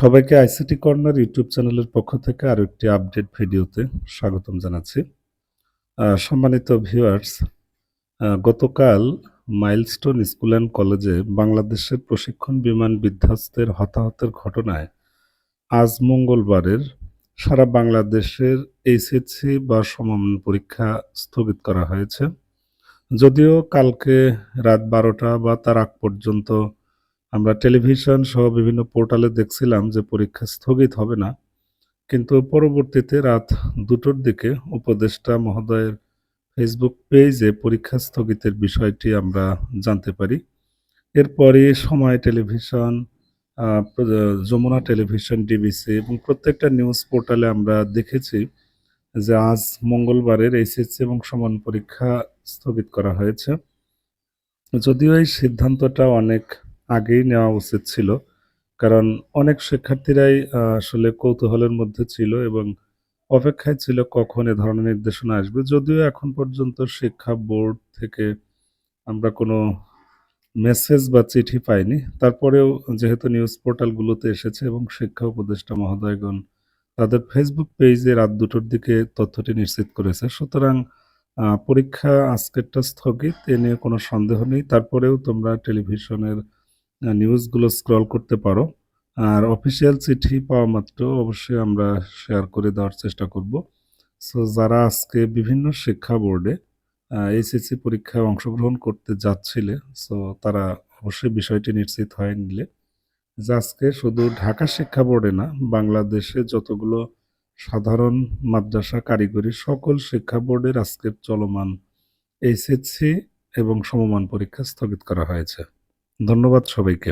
সবাইকে ICT corner YouTube চ্যানেলের পক্ষ থেকে আরও একটি আপডেট ভিডিওতে স্বাগতম জানাচ্ছি। সম্মানিত ভিউয়ার্স গতকাল মাইলস্টোন স্কুল অ্যান্ড কলেজে বাংলাদেশের প্রশিক্ষণ বিমান বিধ্বস্তের হতাহতের ঘটনায় আজ মঙ্গলবারের সারা বাংলাদেশের এইচএসসি বা সমাপন পরীক্ষা স্থগিত করা হয়েছে। যদিও কালকে রাত বারোটা বা তার আগ পর্যন্ত আমরা টেলিভিশন সহ বিভিন্ন পোর্টালে দেখছিলাম যে পরীক্ষা স্থগিত হবে না, কিন্তু পরবর্তীতে রাত দুটোর দিকে উপদেষ্টা মহোদয়ের ফেসবুক পেজে পরীক্ষা স্থগিতের বিষয়টি আমরা জানতে পারি। এরপরে সময় টেলিভিশন যমুনা টেলিভিশন, ডিবিসি এবং প্রত্যেকটা নিউজ পোর্টালে আমরা দেখেছি যে আজ মঙ্গলবারের এইচএসসি এবং সমান পরীক্ষা স্থগিত করা হয়েছে। যদিও এই সিদ্ধান্তটা অনেক আগেই নেওয়া উচিত ছিল। কারণ অনেক শিক্ষার্থীরাই আসলে কৌতূহলের মধ্যে ছিল এবং অপেক্ষায় ছিল কখন এ ধরনের নির্দেশনা আসবে। যদিও এখন পর্যন্ত শিক্ষা বোর্ড থেকে আমরা কোনো মেসেজ বা চিঠি পাইনি। তারপরেও যেহেতু নিউজ পোর্টালগুলোতে এসেছে এবং শিক্ষা উপদেষ্টা মহোদয়গণ তাদের ফেসবুক পেজে রাত দুটোর দিকে তথ্যটি নিশ্চিত করেছে। সুতরাং পরীক্ষা আজকেরটা স্থগিত, এ নিয়ে কোনো সন্দেহ নেই। তারপরেও তোমরা টেলিভিশনের নিউজগুলো স্ক্রল করতে পারো। আর অফিসিয়াল চিঠি পাওয়া মাত্র অবশ্যই আমরা শেয়ার করে দেওয়ার চেষ্টা করব। সো যারা আজকে বিভিন্ন শিক্ষা বোর্ডে এইচএসসি পরীক্ষায় অংশগ্রহণ করতে যাচ্ছিলে সো তারা অবশ্যই বিষয়টি নিশ্চিত হয়ে নিলে। যে আজকে শুধু ঢাকা শিক্ষা বোর্ডে না, বাংলাদেশে যতগুলো সাধারণ মাদ্রাসা কারিগরি, সকল শিক্ষা বোর্ডের আজকের চলমান এইচএসসি এবং সমমান পরীক্ষা স্থগিত করা হয়েছে। ধন্যবাদ সবাইকে।